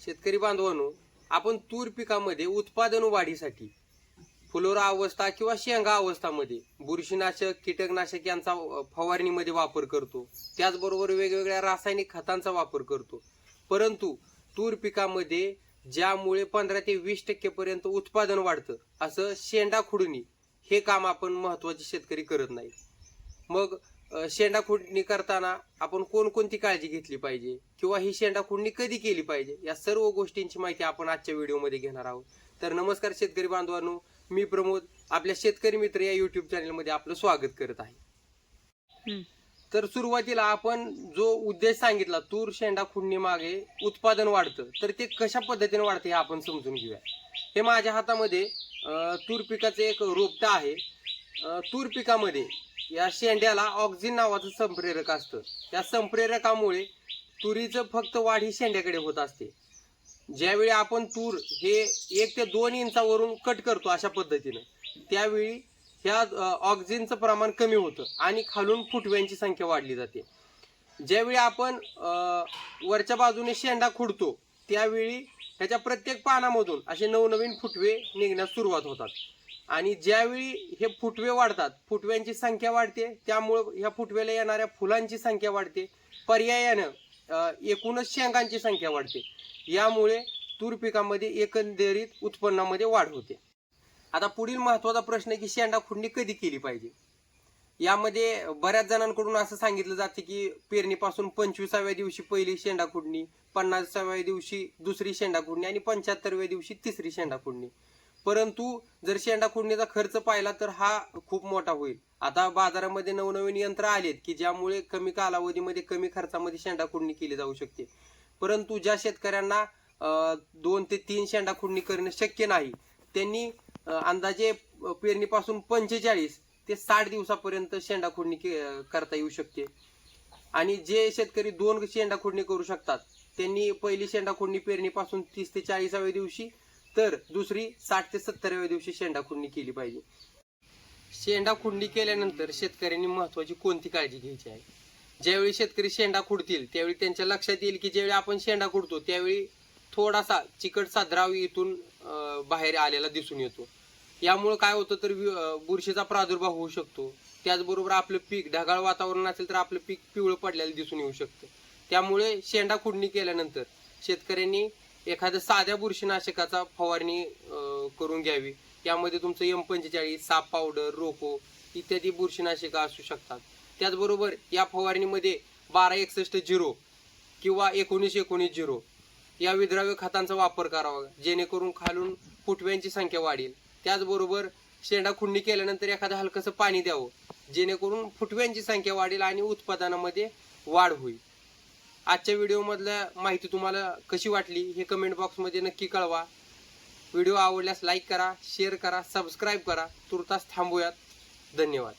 शेतकरी बांधवांनो आपण तूर पिकामध्ये उत्पादन वाढीसाठी फुलोरा अवस्था किंवा शेंगा अवस्थामध्ये बुरशीनाशक कीटकनाशक यांचा फवारणीमध्ये वापर करतो. त्याचबरोबर वेगवेगळ्या रासायनिक खतांचा वापर करतो. परंतु तूर पिकामध्ये ज्यामुळे पंधरा ते वीस टक्केपर्यंत उत्पादन वाढतं असं शेंडा खुडणी हे काम आपण महत्त्वाचे शेतकरी करत नाही मग शेंडा खुडणी करताना आपण कोणकोणती काळजी घेतली पाहिजे? किंवा ही शेंडा खुडणी कधी केली पाहिजे? या सर्व गोष्टींची माहिती आपण आजच्या व्हिडिओमध्ये घेणार आहोत. तर नमस्कार शेतकरी बांधवांनो मी प्रमोद आपल्या शेतकरी मित्र या युट्यूब चॅनलमध्ये आपलं स्वागत करत आहे. तर सुरुवातीला आपण जो उद्देश सांगितला तूर शेंडा खुडणी मागे उत्पादन वाढतं तर ते कशा पद्धतीने वाढते हे आपण समजून घेऊया. हे माझ्या हातामध्ये तूर पिकाचे एक रोपटं आहे. तूर पिकामध्ये या शेंड्याला ऑक्झिन नावाचं संप्रेरक असतं. त्या संप्रेरकामुळे तुरीचं फक्त वाढ ही शेंड्याकडे होत असते. ज्यावेळी आपण तूर हे एक ते दोन इंचावरून कट करतो अशा पद्धतीनं त्यावेळी ह्या ऑक्झिनचं प्रमाण कमी होतं आणि खालून फुटव्यांची संख्या वाढली जाते. ज्यावेळी आपण वरच्या बाजूने शेंडा खुडतो त्यावेळी त्याच्या प्रत्येक पानामधून असे नवनवीन फुटवे निघण्यास सुरुवात होतात. आणि ज्यावेळी हे फुटवे वाढतात फुटव्यांची संख्या वाढते त्यामुळं ह्या फुटव्याला येणाऱ्या फुलांची संख्या वाढते पर्यायानं एकूणच शेंगांची संख्या वाढते. यामुळे तूर पिकामध्ये एकंदरीत उत्पन्नामध्ये वाढ होते. आता पुढील महत्त्वाचा प्रश्न की शेंडा खुडणी कधी केली पाहिजे? यामध्ये बऱ्याच जणांकडून असं सांगितलं जाते की पेरणीपासून पंचवीसाव्या दिवशी पहिली शेंडा खुडणी पन्नासाव्या दिवशी दुसरी शेंडा खुडणी आणि पंच्याहत्तरव्या दिवशी तिसरी शेंडा खुडणी परंतु जर शेंडा खुडणीचा खर्च पाहिला तर हा खूप मोठा होईल. आता बाजारामध्ये नवनवीन यंत्र आलेत की ज्यामुळे कमी कालावधीमध्ये कमी खर्चामध्ये शेंडा खुडणी केली जाऊ शकते. परंतु ज्या शेतकऱ्यांना दोन ते तीन शेंडा खुडणी करणे शक्य नाही त्यांनी अंदाजे पेरणीपासून पंचेचाळीस ते साठ दिवसापर्यंत शेंडा खुडणी के- करता येऊ शकते. आणि जे शेतकरी दोन शेंडा खुडणी करू शकतात त्यांनी पहिली शेंडा खुडणी पेरणीपासून तीस ते चाळीसाव्या दिवशी तर दुसरी साठ ते सत्तराव्या दिवशी शेंडा खुडणी केली पाहिजे. शेंडा खुडणी केल्यानंतर शेतकऱ्यांनी महत्वाची कोणती काळजी घ्यायची आहे? ज्यावेळी शेतकरी शेंडा खुडतील त्यावेळी त्यांच्या लक्षात येईल की ज्यावेळी आपण शेंडा खुडतो त्यावेळी थोडासा चिकटसा द्राव इथून बाहेर आलेला दिसून येतो. यामुळे काय होतं तर बुरशीचा प्रादुर्भाव होऊ शकतो. त्याचबरोबर आपलं पीक ढगाळ वातावरण असेल तर आपलं पीक पिवळं पडलेलं दिसून येऊ शकतं. त्यामुळे शेंडा खुडणी केल्यानंतर शेतकऱ्यांनी एखाद्या साध्या बुरशीनाशकाचा फवारणी करून घ्यावी. यामध्ये तुमचं एम पंचेचाळीस साप पावडर रोको इत्यादी बुरशीनाशकं असू शकतात. त्याचबरोबर या फवारणीमध्ये बारा एकसष्ट झिरो किंवा एकोणीस एकोणीस झिरो या विद्राव्य खतांचा वापर करावा जेणेकरून खालून फुटव्यांची संख्या वाढेल. त्याचबरोबर शेंडा खुंडी केल्यानंतर एखादं हलकंसं पाणी द्यावं जेणेकरून फुटव्यांची संख्या वाढेल आणि उत्पादनामध्ये वाढ होईल. आजच्या व्हिडिओमधल्या माहिती तुम्हाला कशी वाटली हे कमेंट बॉक्समध्ये नक्की कळवा. व्हिडिओ आवडल्यास लाईक करा शेअर करा सबस्क्राईब करा. तुर्तास थांबूयात. धन्यवाद.